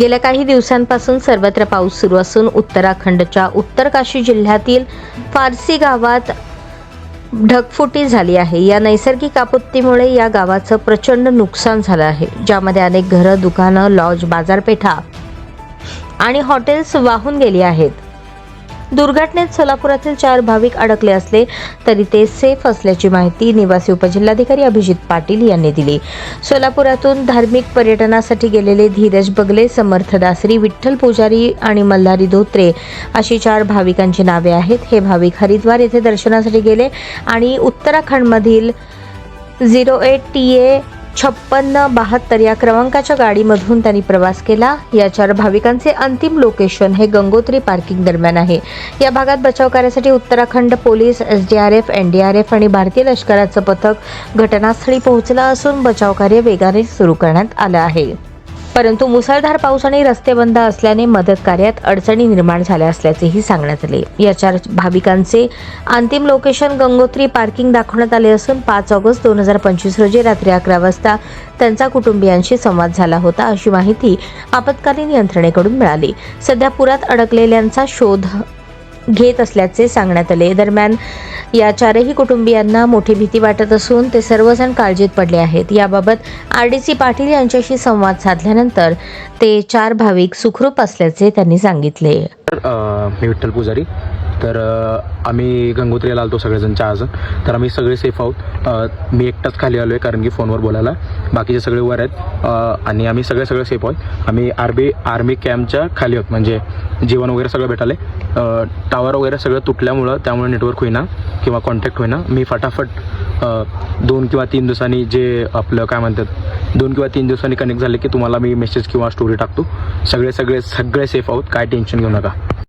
गेल्या काही दिवसांपासून सर्वत्र पाऊस सुरू असून उत्तराखंडच्या उत्तर काशी जिल्ह्यातील फारसी गावात ढगफुटी झाली आहे. या नैसर्गिक आपत्तीमुळे या गावाचं प्रचंड नुकसान झालं आहे. ज्यामध्ये अनेक घरं दुकानं लॉज बाजारपेठा आणि हॉटेल्स वाहून गेली आहेत. दुर्घटनेत सोलापुरातील चार भाविक अडकले असले तरी ते सेफ असल्याची माहिती निवासी उपजिल्हाधिकारी अभिजित पाटील यांनी दिली. सोलापुरातून धार्मिक पर्यटनासाठी गेलेले धीरज बगले समर्थ दासरी विठ्ठल पुजारी आणि मल्हारी धोत्रे अशी चार भाविकांची नावे आहेत. हे भाविक हरिद्वार येथे दर्शनासाठी गेले आणि उत्तराखंडमधील झिरो एट टी ए छप्पन्न बहात्तर या क्रमांकाच्या गाडीमधून त्यांनी प्रवास केला. या चार भाविकांचे अंतिम लोकेशन हे गंगोत्री पार्किंग दरम्यान आहे. या भागात बचाव कार्यासाठी उत्तराखंड पोलीस एसडीआरएफ एनडीआरएफ आणि भारतीय लष्कराचं पथक घटनास्थळी पोहोचलं असून बचाव कार्य वेगाने सुरू करण्यात आलं आहे. परंतु मुसळधार पाऊस आणि रस्ते बंद असल्याने मदत कार्यात अडचणी निर्माण झाल्या असल्याचेही सांगण्यात आले. या चार भाविकांचे अंतिम लोकेशन गंगोत्री पार्किंग दाखवण्यात आले असून पाच ऑगस्ट दोन हजार पंचवीस रोजी रात्री अकरा वाजता त्यांचा कुटुंबियांशी संवाद झाला होता अशी माहिती आपत्कालीन यंत्रणेकडून मिळाली. सध्या पुरात अडकलेल्यांचा शोध घेत असल्याचे सांगण्यात आले. दरम्यान या चारही कुटुंबियांना मोठी भीती वाटत असून ते सर्वजण काळजीत पडले आहेत. याबाबत आर डी सी पाटील यांच्याशी संवाद साधल्यानंतर ते चार भाविक सुखरूप असल्याचे त्यांनी सांगितले. मी विठ्ठल पुजारी. तर आम्ही गंगोत्रीला आलतो सगळेजण चारजण तर आम्ही सगळे सेफ आहोत. मी एकटाच खाली आलो आहे कारण की फोनवर बोलायला. बाकीचे सगळे वर आहेत. आणि आम्ही सगळे सगळे सेफ आहोत. आम्ही आर्मी आर्मी कॅम्पच्या खाली आहोत. म्हणजे जेवण वगैरे सगळं भेटाले टावर वगैरे सगळं तुटल्यामुळं त्यामुळे नेटवर्क होईना किंवा कॉन्टॅक्ट होईना. मी फटाफट दोन किंवा तीन दिवसांनी जे आपलं काय म्हणतात दोन किंवा तीन दिवसांनी कनेक्ट झाले की तुम्हाला मी मेसेज किंवा स्टोरी टाकतो. सगळे सगळे सगळे सेफ आहोत. काय टेन्शन घेऊ नका.